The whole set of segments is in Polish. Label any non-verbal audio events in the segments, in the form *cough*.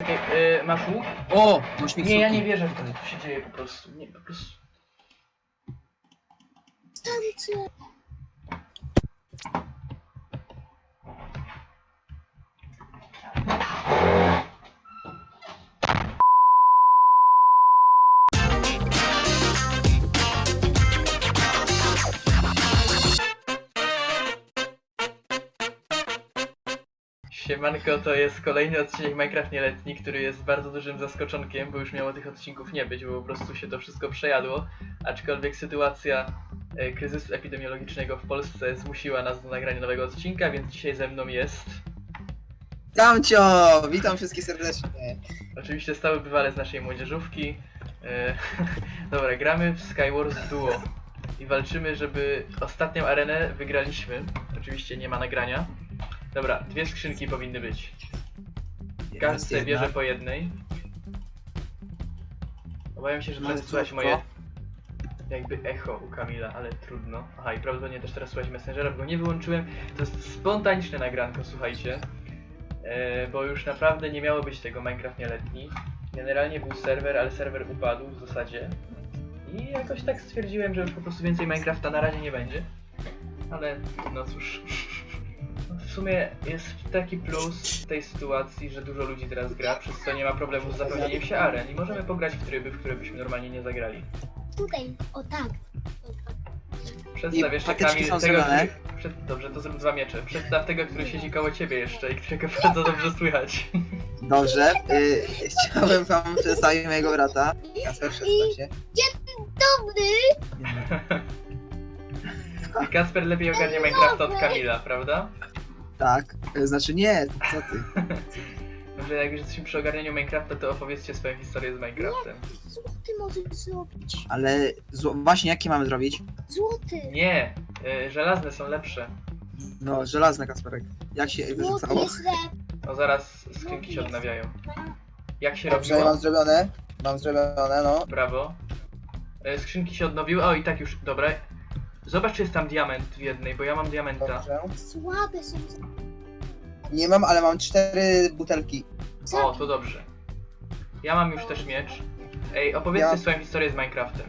Yy, masz łuk? O! Masz mi Nie, ja nie wierzę w to, co się dzieje po prostu. Nie, po prostu. Tańczy. Siemanko, to jest kolejny odcinek Minecraft Nieletni, który jest bardzo dużym zaskoczonkiem, bo już miało tych odcinków nie być, bo po prostu się to wszystko przejadło. Aczkolwiek sytuacja e, kryzysu epidemiologicznego w Polsce zmusiła nas do nagrania nowego odcinka, więc dzisiaj ze mną jest Tamcio! Witam wszystkich serdecznie. oczywiście stały bywalec naszej młodzieżówki. E, *laughs* Dobra, gramy w Skywars Duo i walczymy, żeby ostatnią arenę wygraliśmy. Oczywiście nie ma nagrania. Dobra, dwie skrzynki powinny być. Każdy Jest sobie jedna. bierze po jednej. Obawiam się, że No, trochę słychać moje jakby echo u Kamila, ale trudno. Aha, i prawdopodobnie też teraz słychać Messengera, bo go nie wyłączyłem. To jest spontaniczne nagranko, słuchajcie. E, bo już naprawdę nie miało być tego Minecraft nieletni. Generalnie był serwer, ale serwer upadł w zasadzie. I jakoś tak stwierdziłem, że już po prostu więcej Minecrafta na razie nie będzie. Ale no cóż. W sumie jest taki plus w tej sytuacji, że dużo ludzi teraz gra, przez co nie ma problemu z zapełnieniem się aren i możemy pograć w tryby, w które byśmy normalnie nie zagrali. Tutaj, o tak. Przedstaw I jeszcze pakieczki Kamil są tego, zrobione. który... Przed... Dobrze, to zrób dwa miecze. Przedstaw tego, który siedzi koło ciebie jeszcze i którego *laughs* bardzo dobrze słychać. Dobrze. Y, chciałem wam przedstawić mojego brata. Kasper, przedstaw się. Dobry. I Kasper lepiej ogarnia Minecrafta od Kamila, prawda? Tak. Y, Znaczy nie, co ty? *laughs* Może jak już jesteśmy przy ogarnianiu Minecrafta, to opowiedzcie swoją historię z Minecraftem. Złoty możesz zrobić. Ale zło... właśnie jakie mamy zrobić? Złoty. Nie, y, żelazne są lepsze. No, żelazny Kasperek. Jak się Złoty wyrzucało? jest lep. O, zaraz skrzynki się odnawiają. Jak się Dobrze, robiło? mam zrobione. Mam zrobione, no. Brawo. E, Skrzynki się odnowiły. O, i tak już, dobra. Zobacz, czy jest tam diament w jednej, bo ja mam diamenta. Dobrze. Słabe są. Nie mam, ale mam cztery butelki. O, to dobrze. Ja mam już też miecz. Ej, opowiedzcie Ja- swoją historię z Minecraftem.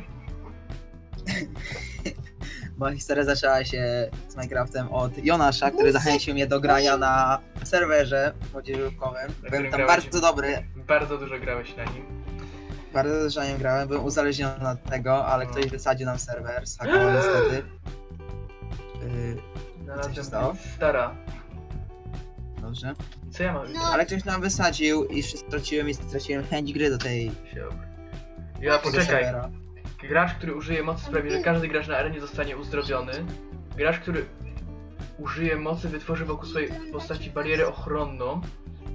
*laughs* Moja historia zaczęła się z Minecraftem od Jonasza, który zachęcił mnie do grania na serwerze młodzieżówkowym. którym Byłem tam grałeś? bardzo dobry, Bardzo dużo grałeś na nim. Bardzo dużo na nim grałem, byłem uzależniony od tego, ale No. ktoś wysadził nam serwer, schakował niestety. Yy, Znalazłem się stało? Stara. dobrze. Co ja mam? No. Ale ktoś nam wysadził i straciłem i straciłem chęć gry do tej Się Ja tego poczekaj. serwera. Gracz, który użyje mocy sprawi, że każdy gracz na arenie zostanie uzdrowiony. Gracz, który użyje mocy wytworzy wokół swojej postaci barierę ochronną.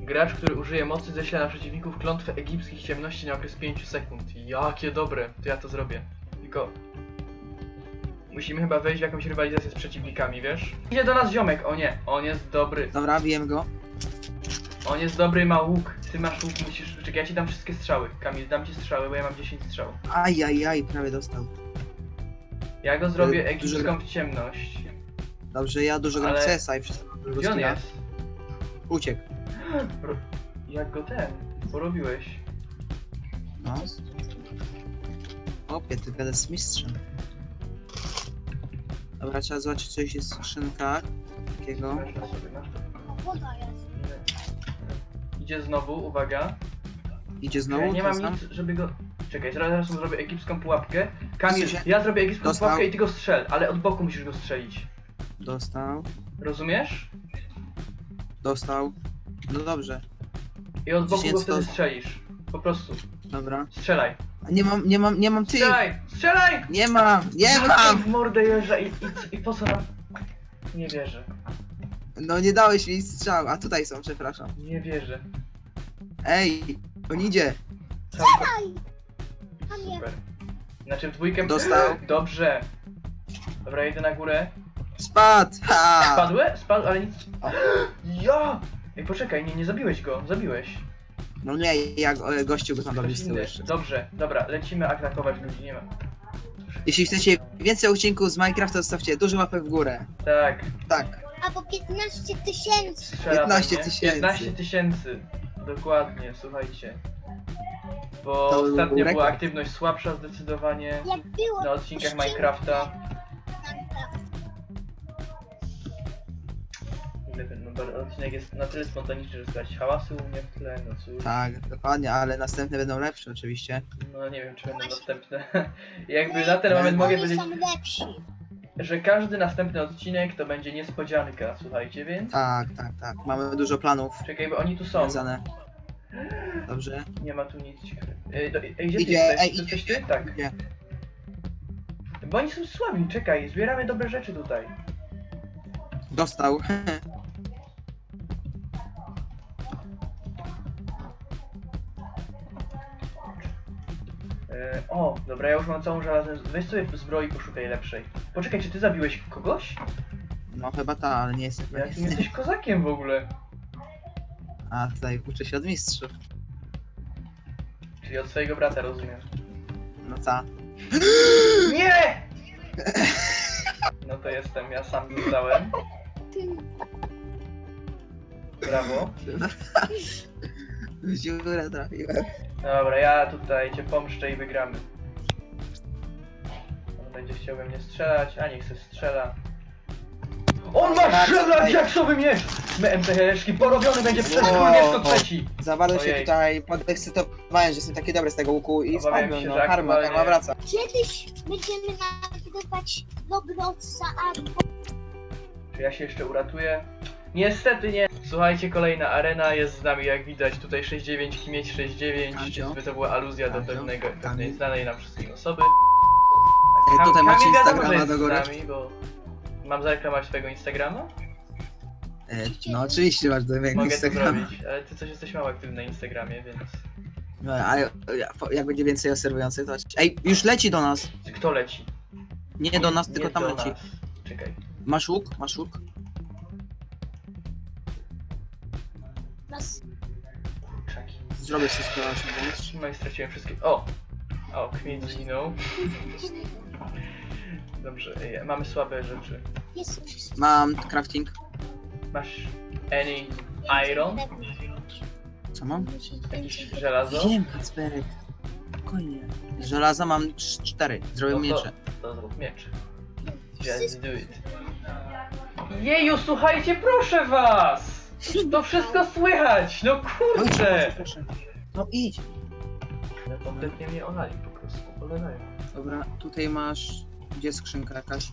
Gracz, który użyje mocy ześle na przeciwników klątwę egipskich ciemności na okres 5 sekund. Jakie dobre, to ja to zrobię. Tylko... Musimy chyba wejść w jakąś rywalizację z przeciwnikami, wiesz? Idzie do nas ziomek, o nie, on jest dobry. Dobra, bijem go. On jest dobry, ma łuk. Ty masz łuk, musisz... Czekaj, ja ci dam wszystkie strzały. Kamil, dam ci strzały, bo ja mam 10 strzał. Aj, aj, aj, prawie dostał. Ja go zrobię Dużo egipską w ciemność. Dobrze, ja dużo gram Ale- CS-a i przez Gdzie on jest? Uciekł. Ro- Jak go ten? Porobiłeś? No. Opie, ty gadasz z mistrzem. Dobra, trzeba zobaczyć, co jest w skrzynkach. Takiego. Masz na sobie, masz to. Woda jest. Idzie znowu, uwaga. Idzie Ja znowu, nie to mam nic, żeby go... Czekaj, zaraz, zaraz mu zrobię egipską pułapkę. Kamil, ja zrobię egipską Dostał. pułapkę i ty go strzel, ale od boku musisz go strzelić. Dostał. Rozumiesz? Dostał. No dobrze, I od boku go wtedy to- strzelisz. Po prostu. dobra. Strzelaj. A Nie mam, nie mam, nie mam ty! Strzelaj! Strzelaj! Nie mam, nie mam! W mordę jeżdża i, i, i po co nam... Nie wierzę. No nie dałeś mi strzał, a tutaj są, przepraszam. Nie wierzę. Ej, on idzie. Aj. Tam jest. Super. Znaczy w dwójkę... Dostał. Dobrze. Dobra, jedę na górę. Spadł! Ha! Spadłe? Spadł, ale nic... *gasps* Ja! Ej, poczekaj, nie, nie zabiłeś go, zabiłeś. No nie, jak e, gościu go tam dobił Ktoś z tyłu inny. jeszcze. Dobrze, dobra, lecimy atakować ludzi, nie ma. Jeśli chcecie więcej odcinków z Minecrafta, zostawcie dużo łapek w górę. Tak, Tak. Albo 15 tysięcy. strzela 15 do mnie. tysięcy. 15 tysięcy. Dokładnie, słuchajcie. Bo To był ostatnio była aktywność słabsza zdecydowanie Jak było na odcinkach Minecrafta. Nie wiem, no, bo odcinek jest na tyle spontaniczny, że słychać hałasy u mnie w tle, no cóż. Tak, dokładnie, ale następne będą lepsze oczywiście. No nie wiem, czy będą Właśnie. następne. *laughs* Jakby na ten moment mogę Oni powiedzieć, są lepsi. że każdy następny odcinek to będzie niespodzianka, słuchajcie, więc... Tak, tak, tak. Mamy dużo planów Czekaj, bo oni tu są. związane. Dobrze. Nie ma tu nic ciekawego. Ej, do- ej gdzie ty Idzie, jesteś? ej, To idzie. jesteś ty? Tak. Gdzie? Bo oni są słabi, czekaj, zbieramy dobre rzeczy tutaj. Dostał. E, o, dobra, ja już mam całą żelazną... Weź sobie zbroi poszukaj lepszej. Poczekaj, czy ty zabiłeś kogoś? No chyba ta, ale nie jestem Jakim pewien. jesteś kozakiem w ogóle? A tutaj uczę się od mistrzów. Czyli od swojego brata, rozumiem. No ta. *gasps* Nie! No to jestem, ja sam zostałem. Ty, Brawo. *laughs* *laughs* W dziurę trafiłem. Dobra, ja tutaj cię pomszczę i wygramy. On będzie chciał we mnie strzelać, a niech se strzela. On ma Tak, strzelać jak sobie miecz! My MTHeszki porobiony będzie przez Wow. Trzeci! Za bardzo się Ojej. tutaj podekscytowałem, że jestem taki dobry z tego łuku i Obawiam spadłem. się, No że karma, aktualnie- karma wraca. Kiedyś będziemy nagrywać Robloxa albo Czy ja się jeszcze uratuję? Niestety nie. Słuchajcie, kolejna arena jest z nami, jak widać. Tutaj 69, Kimieć 69. Andzio? Czyżby to była aluzja do pewnego, pewnej Kamil? znanej nam wszystkim osoby. Ej, Kam- tutaj macie Kamil wiadomo, Instagrama jest do góry? z nami, bo... Mam zareklamować twojego Instagrama? E, no oczywiście masz do mojego Mogę to Instagrama. zrobić, ale ty coś jesteś mało aktywny na Instagramie, więc... No, a ja- jak będzie więcej obserwujących, to... Ej, już leci do nas! Kto leci? Nie do nas, tylko tam do leci. nas. Czekaj. Masz łuk? Masz łuk? Zrobię sprawę, pomóc. No i straciłem wszystkie... O! O, Kmieć zginął. Dobrze, ej, mamy słabe rzeczy. Mam crafting. Masz any iron? Co mam? Jakieś żelazo? Wiem, Kacperek. Spokojnie. Z żelaza mam cz- cztery. Zrobię No miecze. To zrób miecz. Just do it. Jeju, słuchajcie, proszę was! To wszystko słychać! No kurczę! Proszę. No idź. No kompletnie mnie olali po prostu, olewają. Dobra, tutaj masz... Gdzie skrzynka jakaś?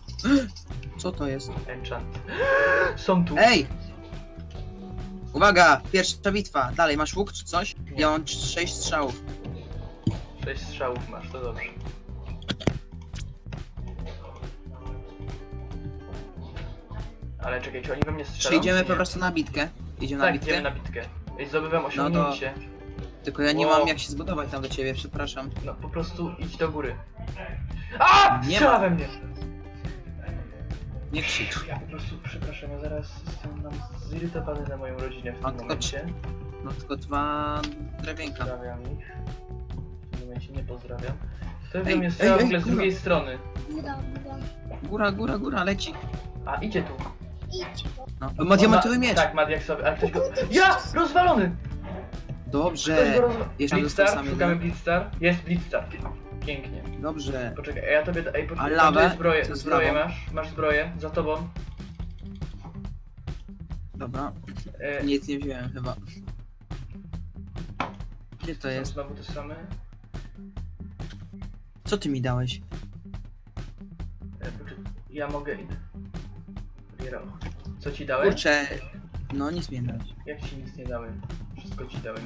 Co to jest? Enchant. *gasps* Są tu. Ej! Uwaga! Pierwsza bitwa. Dalej, masz łuk czy coś? Ja mam cz- sześć strzałów. Sześć strzałów masz, to dobrze. Ale czekaj, czy oni we mnie strzelają? Przejdziemy czy po nie? prostu na bitkę. Idziemy na Tak, bitkę. idziemy na bitkę. Ej, Zdobywam osiągnięcie. Tylko ja nie Wow. mam jak się zbudować tam do ciebie, przepraszam. No po prostu idź do góry. A! Nie Strzela ma. we mnie! Nie krzycz. Ja po prostu, przepraszam, ja zaraz jestem nam zirytowany na moją rodzinę w tym A tylko momencie. No tylko dwa drewienka. Pozdrawiam ich. W tym momencie nie pozdrawiam. To Ej, we mnie ej, strzela w ej, ogóle z kurwa. drugiej strony. Góra, góra. Góra, góra, góra, leci. A, idzie tu. Idź, bo No. Ma diamentowy miecz. Tak, ma jak sobie, ale ktoś go... Ja! Rozwalony! Ktoś Dobrze. go rozwalony. Jeszcze Blitzstar, sam szukamy jeden. Blitzstar. Jest Blitzstar. Pięknie. Dobrze. Poczekaj, a ja tobie... Ej, A poczekaj, lawę? tam zbroję, Co jest zbroję lawą? masz, masz zbroję, za tobą. Dobra. E, Nic nie wziąłem chyba. Gdzie to jest? Znowu te same. Co ty mi dałeś? E, poczekaj, ja mogę... Co ci dałem? Kurczę. No nic mi nie dałeś. Jak ci nic nie dałem? Wszystko ci dałem.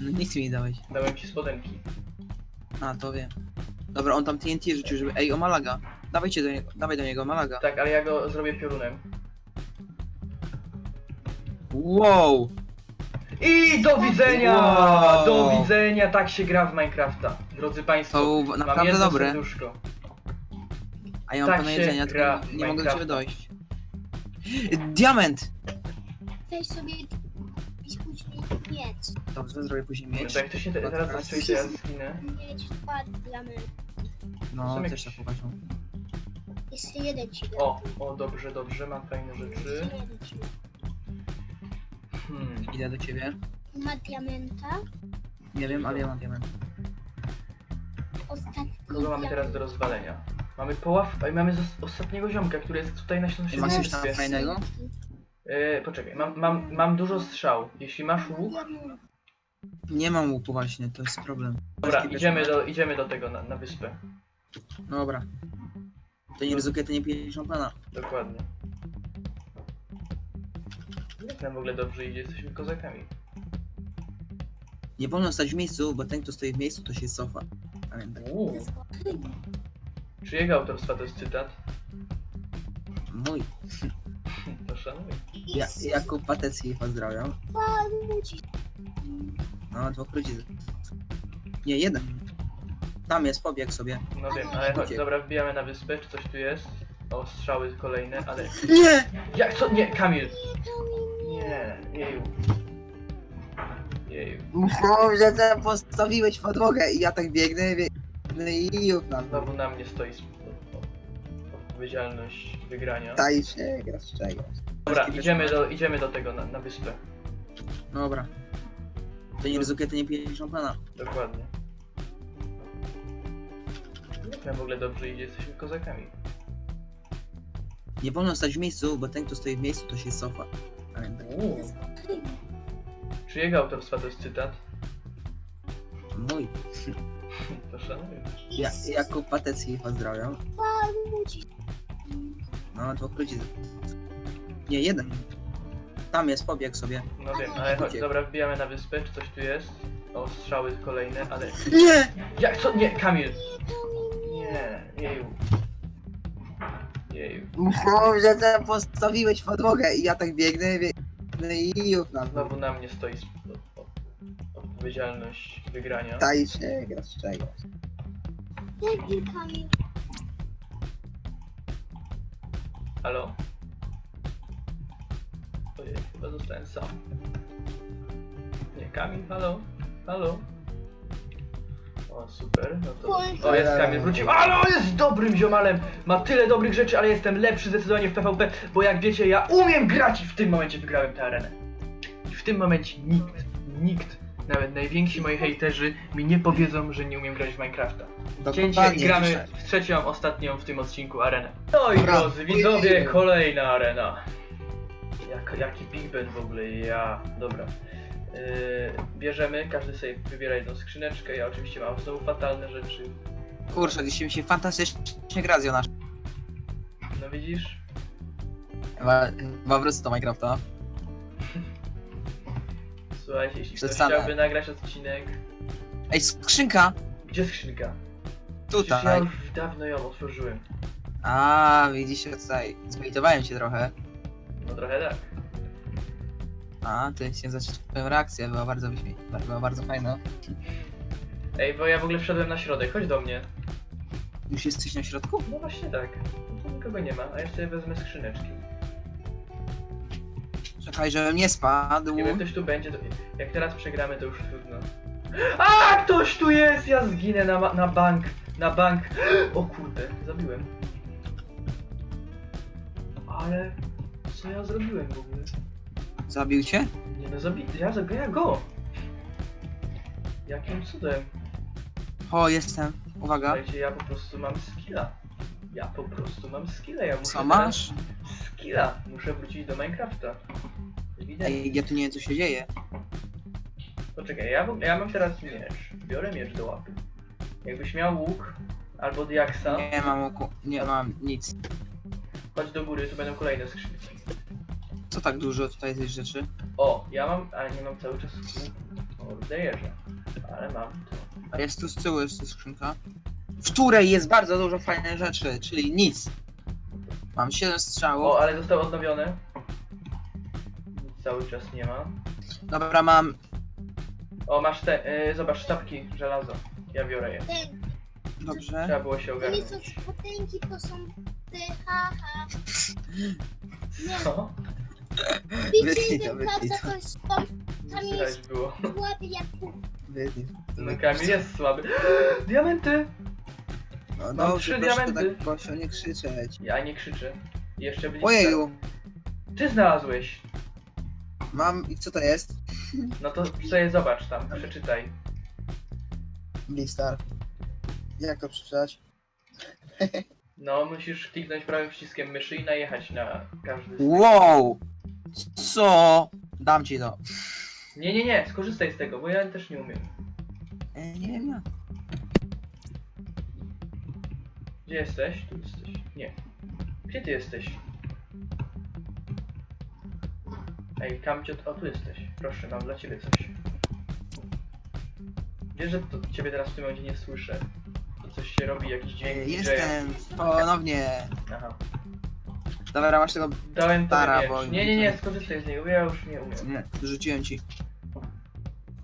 No nic mi nie dałeś. Dałem ci spodenki. A, to wiem. Dobra, on tam TNT rzucił, żeby... Ej, o Malaga. Dawajcie do niego, dawaj do niego, Malaga. Tak, ale ja go zrobię piorunem. Wow! I do widzenia! Wow. Do widzenia! Tak się gra w Minecrafta. Drodzy Państwo, To był mam naprawdę jedno dobre. serduszko. A ja mam Tak pełno się jedzenia, gra tylko w nie mogę do ciebie dojść. Diament! weź sobie i później mieć. Dobrze, zrobię później No miecz. to jak to się te- teraz zastrzeli, to ja zginę. Mieć dwa diamenty. No, Są też jakieś- tak uważam. Jeszcze jeden ci dam. O, o, dobrze, dobrze, mam fajne rzeczy. Jeszcze jeden ci dam. Hmm. Idę do ciebie. ma diamenta. Nie wiem, ale ja mam diament. Ostatni Kogo mamy teraz do rozwalenia? Mamy poław... Oj, mamy zas- ostatniego ziomka, który jest tutaj na środku. Masz coś tam fajnego? Yy, poczekaj, mam, mam, mam dużo strzał. Jeśli masz łuk... Nie mam łuku właśnie, to jest problem. Dobra, Polski idziemy do, idziemy do tego, na, na wyspę. Dobra. To nie ryzykuje, to nie pije szampana. Dokładnie. Jak nam w ogóle dobrze idzie, jesteśmy kozakami. Nie wolno stać w miejscu, bo ten, kto stoi w miejscu, to się cofa. Pamiętaj. Uuu. Czyjego autorstwa to jest cytat? Mój. *laughs* To szanuj. Ja, Jakub Patecki pozdrawiam. No, dwóch ludzi. Nie, jeden. Tam jest, pobiegł sobie. No wiem, ale chodź, Uciekł. dobra, wbijamy na wyspę, czy coś tu jest? O, strzały kolejne, ale... Nie! Jak co? Nie, Kamil! Nie, jeju. Jeju. Myślałem, że tam postawiłeś podłogę i ja tak biegnę, biegnę i już tam. Znowu na mnie stoi sp- odpowiedzialność wygrania. Daj się, grasz czego. Dobra, idziemy do, idziemy do tego, na, na wyspę. Dobra. To nie ryzykuje, to nie pije szampana. Dokładnie. Jak nam w ogóle dobrze idzie, jesteśmy kozakami. Nie wolno stać w miejscu, bo ten, kto stoi w miejscu, to się cofa. Pamiętaj. Uuu. Czyjego autorstwa to jest cytat? Mój. To szanuję. Ja, Jakub Patecki pozdrawiam. No, dwóch ludzi. Nie, jeden. Tam jest, pobiegł sobie. No wiem, ale chodź, Uciekł. dobra, wbijamy na wyspę, czy coś tu jest? O, strzały kolejne, ale... Nie! Jak co? Nie, Kamil! Nie, jeju. Jeju. Myślałem, że tam postawiłeś podłogę i ja tak biegnę, biegnę i już tam. Znowu na mnie stoi odpowiedzialność wygrania. Daj się. Debil Kamil. Halo? Ojej, chyba zostałem sam. Nie, Kamil, halo? Halo? O, super, no to... O, jest Kamil, wrócił. Ale on jest dobrym ziomalem! Ma tyle dobrych rzeczy, ale jestem lepszy zdecydowanie w PvP, bo jak wiecie, ja umiem grać i w tym momencie wygrałem tę arenę. I w tym momencie nikt, nikt, nawet najwięksi moi hejterzy mi nie powiedzą, że nie umiem grać w Minecrafta. Cięcie i gramy dzisiaj. w trzecią, ostatnią w tym odcinku arenę. No i drodzy widzowie, kolejna arena. Jak, jaki Big Ben w ogóle, ja. Dobra. Yy, bierzemy, każdy sobie wybiera jedną skrzyneczkę. Ja oczywiście mam znowu fatalne rzeczy. Kurczę, dzisiaj mi się fantastycznie gra z Jonasz. No widzisz? Chyba, chyba wrócę do Minecrafta. Słuchajcie, jeśli ktoś chciałby nagrać odcinek. Ej, skrzynka! Gdzie skrzynka? Przecież ja Tutaj. już dawno ją otworzyłem. A, widzicie tutaj. Zbejtowałem cię trochę. No trochę tak. A, ty się zacząć twoją reakcję, była bardzo wyśmienita, była bardzo fajna. Ej, bo ja w ogóle wszedłem na środek, chodź do mnie. Już jesteś na środku? No właśnie tak. Tu nikogo nie ma, a sobie wezmę skrzyneczki. Czekaj, żebym nie spadł. Nie wiem, ktoś tu będzie, to... jak teraz przegramy, to już trudno. A, ktoś tu jest! Ja zginę na, ma- na bank, na bank. *gasps* O kurde, zabiłem. Ale co ja zrobiłem w ogóle? Zabił cię? Nie no, zabi... ja zabiłem go! Jakim cudem? O, jestem. Uwaga. Słuchajcie, ja po prostu mam skilla. Ja po prostu mam skilla, ja muszę Co masz? Skilla! Muszę wrócić do Minecrafta. Ewidentnie. Ej, ja tu nie wiem co się dzieje. Poczekaj, ja, ja mam teraz miecz. Biorę miecz do łapy. Jakbyś miał łuk albo diaksa, Nie mam łuku, nie mam nic. chodź do góry, tu będą kolejne skrzynki. Co tak dużo tutaj tych rzeczy? O, ja mam, ale nie mam cały czas łuku. O, dajerze. Ale mam to. A jest tu z tyłu jeszcze skrzynka. W której jest bardzo dużo fajnych rzeczy, czyli nic. Mam 7 strzałów. O, ale zostało odnowione. Nic cały czas nie ma. Dobra, mam. O, masz te, y, zobacz, sztabki żelazo. Ja biorę je. Ten, Dobrze. Trzeba było się to nie ogarnąć. są potęgi, to są ty, haha. Nie, Co? Wytnij to, że wytnij to. tam Słychać jest było. ładny jak Wytnij. No Kamil jest słaby. *gasps* Diamenty! No Mam dobrze, trzy proszę diamenty. tak głośno nie krzyczeć. Ja nie krzyczę. Jeszcze będzie. Ojeju, Ty znalazłeś. mam i co to jest? No to sobie zobacz tam, przeczytaj. Blitzstar. Jak to przeczytać? *laughs* No, musisz kliknąć prawym przyciskiem myszy i najechać na każdy z... Wow! Co? Dam ci to. Nie, nie, nie, skorzystaj z tego, bo ja też nie umiem. E, nie wiem jak. Gdzie jesteś? Tu jesteś. Nie. Gdzie ty jesteś? Ej, Kamcio, o tu jesteś. Proszę, mam dla ciebie coś. Wiesz, że to ciebie teraz w tym momencie nie słyszę. To coś się robi, jakiś dźwięk. Jestem ponownie. Aha. Dobra, masz tego. Dałem tobie miecz. bo- Nie, nie, nie, skorzystaj z niego, ja już nie umiem. Nie, rzuciłem ci.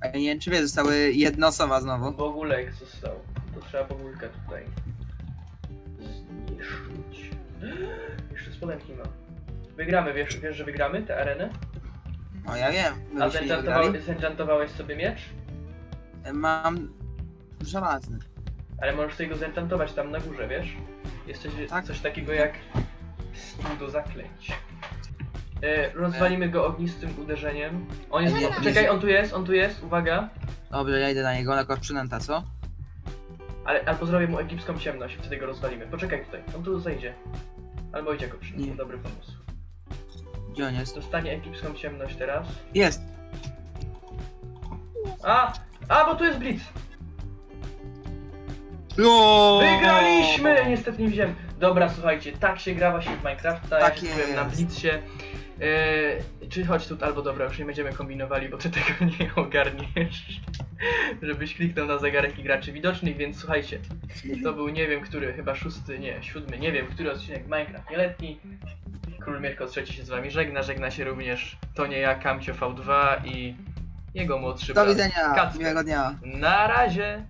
A nie wiem, czy wie, zostały jedna osoba znowu. Bogulek został. To trzeba Bogulka tutaj Jeszcze spodenki ma. Wygramy, wiesz, wiesz, że wygramy tę arenę? O, ja wiem. A Wy się nie wygrali? zenchantowa- zenchantowałeś sobie miecz? Mam żelazny. Ale możesz sobie go zenchantować tam na górze, wiesz? Jest coś, Tak. coś takiego jak stół do zaklęć. E, rozwalimy go ognistym uderzeniem. On jest. Nie, nie. czekaj, on tu jest, on tu jest, uwaga. Dobrze, ja idę na niego, na przynęta, co? Ale albo zrobię mu egipską ciemność, wtedy go rozwalimy. Poczekaj tutaj, on tu zejdzie. Albo idzie go przynajmniej. Nie. Dobry pomysł. Gdzie on jest? Dostanie egipską ciemność teraz. Jest! A! A, bo tu jest Blitz! No! Wygraliśmy! Niestety nie wziąłem. Dobra, słuchajcie, tak się gra właśnie w Minecrafta. Ja Tak się byłem na jest. Blitzcie. Yy, czy chodź tu, albo dobra, już nie będziemy kombinowali, bo ty *laughs* tego nie ogarniesz. Żebyś kliknął na zegarek i graczy widocznych, więc słuchajcie, to był nie wiem który, chyba szósty, nie, siódmy, nie wiem który odcinek Minecraft nieletni. Król Mirko trzeci się z wami żegna, żegna się również to nie ja, Kamcio V2 i jego młodszy Do brat. widzenia! Kacper. Miłego dnia! Na razie!